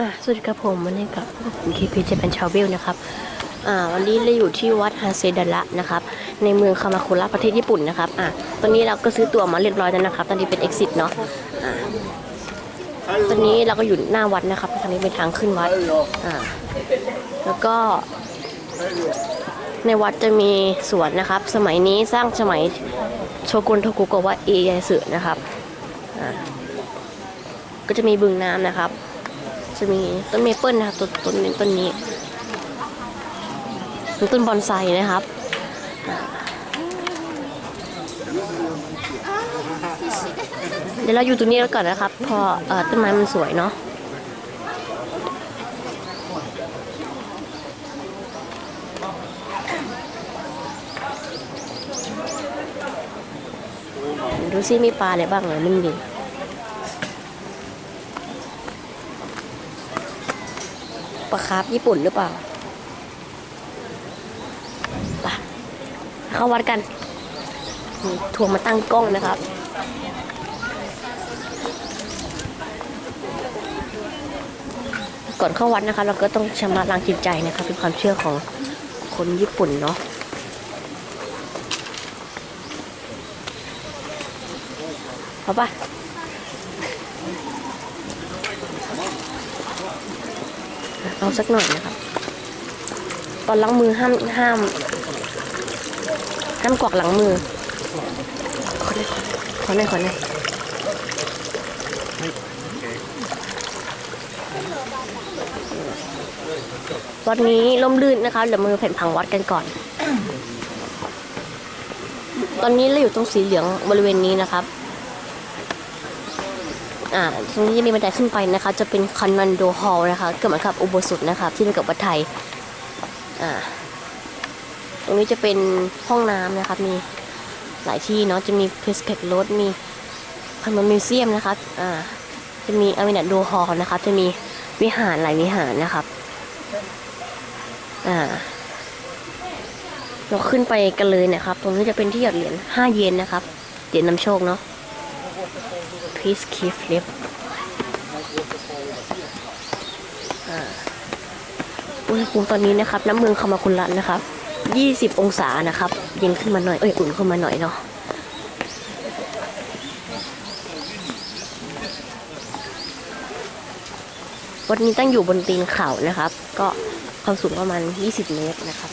อะสวัสดีครับผมวันนี้กับพวกผมคีพีเจแปนชาวเวลนะครับอ่าวันนี้เราอยู่ที่วัดฮาเซดะระนะครับ ในเมืองคามาคุระประเทศญี่ปุ่นนะครับอะตอนนี้เราก็ซื้อตั๋วมาเรียบร้อยแล้วนะครับ ตอนนี้เป็น exit เนาะอ่าตอนนี้เราก็อยู่หน้าวัดนะครับทางนี้เป็นทางขึ้นวัดอ่าแล้วก็ ในวัดจะมีสวนนะครับ สมัยนี้สร้างสมัยโชกุนโทกุโกะวะเอยสึนะครับอ่าก็จะมีบึงน้ำนะครับ จะมีต้นเมเปิลนะครับต้นต้นนี้ต้นนี้มีต้นบอนไซนะครับเดี๋ยวเราอยู่ตรงนี้แล้วก่อนนะครับพออต้นไม้มันสวยเนาะดูซิมีปลาอะไรบ้างเหรอไม่มี ปลาคาร์ฟญี่ปุ่นหรือเปล่าไปเข้าวัดกันทวร์มาตั้งกล้องนะครับก่อนเข้าวัดนะคะเราก็ต้องชำระล้างจิตใจนะคะเป็นความเชื่อของคนญี่ปุ่นเนาะเอาปะ เอาสักหน่อยนะครับ ตอนล้างมือห้ามห้ามห้ามกวักหลังมือ ขอหน่อยขอหน่อยขอหน่อยวัดนี้ล่มลื่นนะคะเดี๋ยวมือแผ่นพังวัดกันก่อน ตอนนี้เราอยู่ตรงสีเหลืองบริเวณนี้นะครับ อ่าตรงนี้จะมีบันไดขึ้นไปนะคะ จะเป็นคอนนันโดฮอล์นะคะเกิดเหมือนกับอุโบสถนะคะที่เป็นกับวัดไทยอ่าตรงนี้จะเป็นห้องน้ำนะคะมีหลายที่เนาะจะมีเพสเกโรดมีคอนมิวเซียมนะคะอ่าจะมีอาวินัดโดฮอล์นะคะจะมีวิหารหลายวิหารนะครับอ่าเราขึ้นไปกันเลยนะครับ ตรงนี้จะเป็นที่หยอดเหรียญ5เยนนะครับเหรียญนำโชคเนาะ Peace Keep Flip อ่าอุณหภูมิตอนนี้นะครับน้ำเมืองคามาคุระนะครับ 20 องศานะครับ เย็นขึ้นมาหน่อย เอ้ยอุ่นขึ้นมาหน่อยเนาะวัดนี้ตั้งอยู่บนตีนเขานะครับ ก็ความสูงประมาณ 20 เมตรนะครับ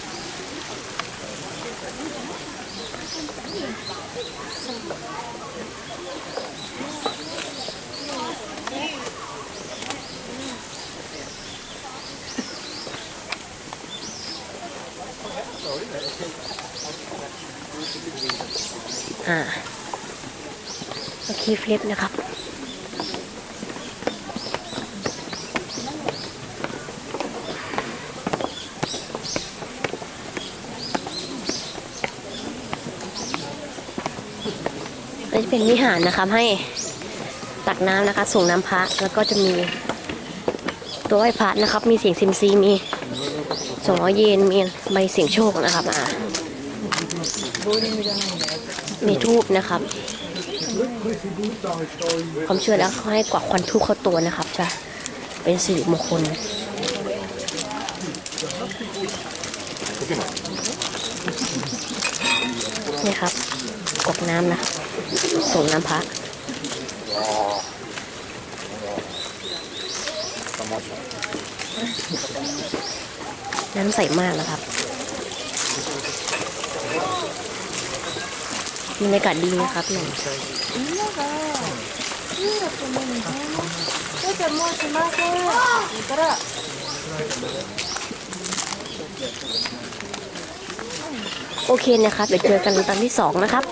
อ่าโอเคฟลิปนะครับก็จะเป็นวิหารนะครับให้ตักน้ำนะคะส่งน้ำพระแล้วก็จะมีตัวไหว้พระนะครับ มีเสียงซิมซีมี สองร้อยเยนมีใบเสียงโชคนะครับอ่ามีทูบนะครับ ความเชื่อแล้วเขาให้กวักควันทูบเข้าตัวนะครับจะเป็นสิริมงคลนี่ครับกวกน้ำนะส่งน้ำพระ น้ำใสมากแล้ครับบรรยากาศดีนะครับเนุ่มโอเคนะครับ เดี๋ยวเจอกันตอนที่สองนะครับ